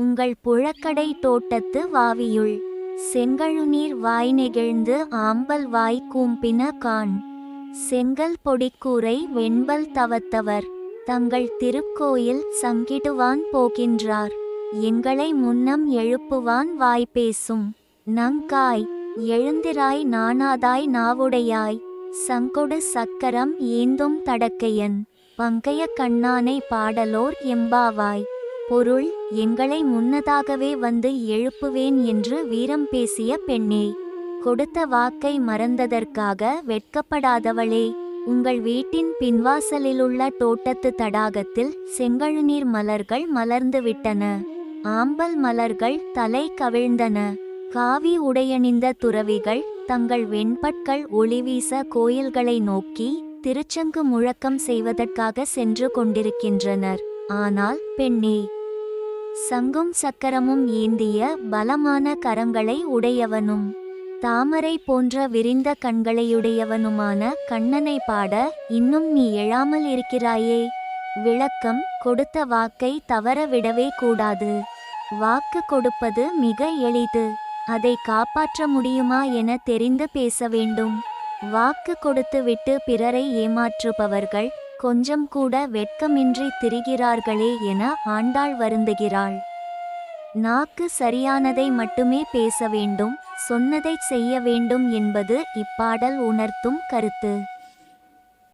உங்கள் புழக்கடை தோட்டத்து வாவியுள். செங்கழுநீர் வாய் நெகிழ்ந்து ஆம்பல் வாய் கூம்பின கான். செங்கல் பொடிக்கூரை வெண்பல் தவத்தவர். தங்கள் திருக்கோயில் சங்கிடுவான் போகின்றார். எங்களை முன்னம் எழுப்புவான் வாய் பேசும். நங்காய் எழுந்திராய் நானாதாய் நாவுடையாய். சங்கொடு சக்கரம் ஏந்தும் தடக்கையன். பங்கைய கண்ணானை பாடலோர் எம்பாவாய். பொருள் எங்களை முன்னதாகவே வந்து எழுப்புவேன் என்று வீரம் பேசிய பெண்ணே கொடுத்த வாக்கை மறந்ததற்காக வெட்கப்படாதவளே உங்கள் வீட்டின் பின்வாசலிலுள்ள தோட்டத்து தடாகத்தில் செங்கழுநீர் மலர்கள் மலர்ந்து விட்டன ஆம்பல் மலர்கள் தலை கவிழ்ந்தன. காவி உடையணிந்த துறவிகள் தங்கள் வெண்பட்கள் ஒளிவீச கோயில்களை நோக்கி திருச்சங்கு முழக்கம் செய்வதற்காக சென்று கொண்டிருக்கின்றனர். ஆனால் பெண்ணே சங்கும் சக்கரமும் ஏந்திய பலமான கரங்களை உடையவனும் தாமரை போன்ற விரிந்த கண்களையுடையவனுமான கண்ணனை பாட இன்னும் நீ எழாமல் இருக்கிறாயே. விளக்கம் கொடுத்த வாக்கை தவற விடவே கூடாது. வாக்கு கொடுப்பது மிக எளிது. அதை காப்பாற்ற முடியுமா என தெரிந்து பேச வேண்டும். வாக்கு கொடுத்துவிட்டு பிறரை ஏமாற்றுபவர்கள் கொஞ்சம் கூட வெட்கமின்றி திரிகிறார்களே என ஆண்டாள் வருந்துகிறாள். நாக்கு சரியானதை மட்டுமே பேச வேண்டும் சொன்னதை செய்ய வேண்டும் என்பது இப்பாடல் உணர்த்தும் கருத்து.